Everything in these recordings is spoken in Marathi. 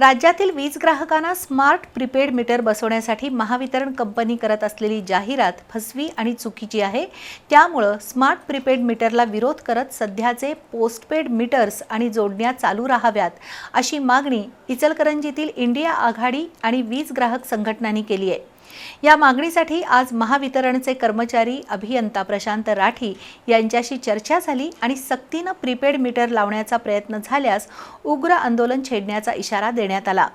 राज्यातील वीज ग्राहकांना स्मार्ट प्रीपेड मीटर बसवण्यासाठी महावितरण कंपनी करत असलेली जाहिरात फसवी आणि चुकीची आहे. त्यामुळं स्मार्ट प्रीपेड मीटरला विरोध करत सध्याचे पोस्टपेड मीटर्स आणि जोडण्या चालू राहाव्यात अशी मागणी इचलकरंजीतील इंडिया आघाडी आणि वीज ग्राहक संघटनांनी केली आहे. या मागणीसाठी आज महावितरणचे कर्मचारी अभियंता प्रशांत राठी यांच्याशी चर्चा झाली आणि सक्तीनं प्रीपेड मीटर लावण्याचा प्रयत्न झाल्यास उग्र आंदोलन छेडण्याचा इशारा देण्यात आला.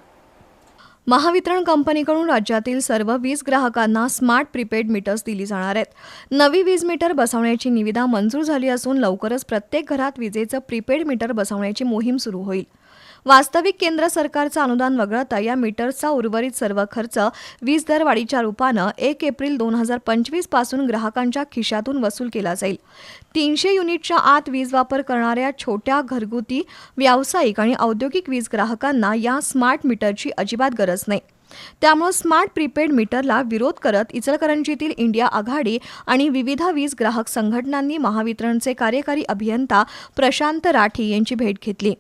महावितरण कंपनीकडून राज्यातील सर्व वीज ग्राहकांना स्मार्ट प्रीपेड मीटर्स दिली जाणार आहेत. नवी वीज मीटर बसवण्याची निविदा मंजूर झाली असून लवकरच प्रत्येक घरात विजेचं प्रीपेड मीटर बसवण्याची मोहीम सुरू होईल. वास्तविक केंद्र सरकारचं अनुदान वगळता या मीटर्सचा उर्वरित सर्व खर्च वीज दरवाढीच्या रूपानं एक एप्रिल दोन हजार पंचवीसपासून ग्राहकांच्या खिशातून वसूल केला जाईल. तीनशे युनिटच्या आत वीज वापर करणाऱ्या छोट्या घरगुती व्यावसायिक आणि औद्योगिक वीज ग्राहकांना या स्मार्ट मीटरची अजिबात गरज नाही. त्यामुळे स्मार्ट प्रीपेड मीटरला विरोध करत इचलकरंजीतील इंडिया आघाडी आणि विविध वीज ग्राहक संघटनांनी महावितरणचे कार्यकारी अभियंता प्रशांत राठी यांची भेट घेतली.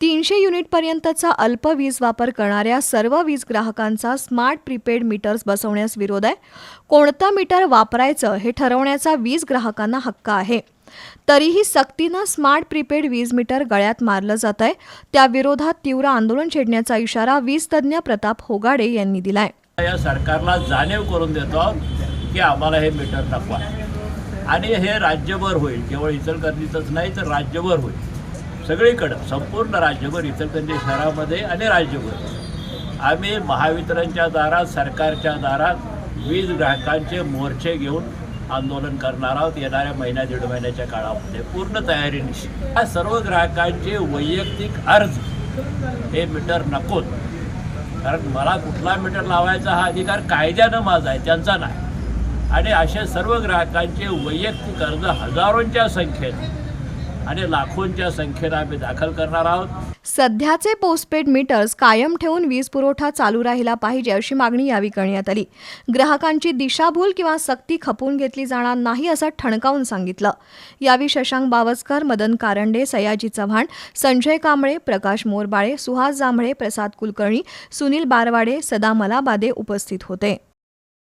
तीनशे युनिटपर्यंतचा अल्प वीज वापर करणाऱ्या सर्व वीज ग्राहकांचा स्मार्ट प्रीपेड मीटर्स बसवण्यास विरोध आहे. कोणतं मीटर वापरायचं हे ठरवण्याचा वीज ग्राहकांना हक्क आहे. तरीही सक्तीनं स्मार्ट प्रीपेड वीज मीटर गळ्यात मारलं जात आहे त्या विरोधात तीव्र आंदोलन छेडण्याचा इशारा वीज तज्ज्ञ प्रताप होगाडे यांनी दिलाय. या सरकारला जाणीव करून देतो की आम्हाला हे मीटर नको आणि हे राज्यभर होईल. केवळ इचलकरंजीतच नाही तर राज्यभर होईल. सगळीकडं संपूर्ण राज्यभर इचलकरंजी शहरामध्ये आणि राज्यभर. आम्ही महावितरणच्या दारात सरकारच्या दारात वीज ग्राहकांचे मोर्चे घेऊन आंदोलन करणार आहोत. येणाऱ्या महिन्या दीड महिन्याच्या काळामध्ये पूर्ण तयारीनिशी या सर्व ग्राहकांचे वैयक्तिक अर्ज हे मीटर नकोत. कारण मला कुठला मीटर लावायचा हा अधिकार कायद्यानं माझा आहे त्यांचा नाही. आणि अशा सर्व ग्राहकांचे वैयक्तिक अर्ज हजारोंच्या संख्येने आणि लाखोंच्या संख्येनं आम्ही दाखल करणार आहोत. सध्याचे पोस्टपेड मीटर्स कायम ठेवून वीज पुरवठा चालू राहिला पाहिजे अशी मागणी यावेळी करण्यात आली. ग्राहकांची दिशाभूल किंवा सक्ती खपवून घेतली जाणार नाही असं ठणकावून सांगितलं. यावेळी शशांक बावस्कर मदन कारंडे सयाजी चव्हाण संजय कांबळे प्रकाश मोरबाळे सुहास जांभळे प्रसाद कुलकर्णी सुनील बारवाडे सदा मलाबादे उपस्थित होते.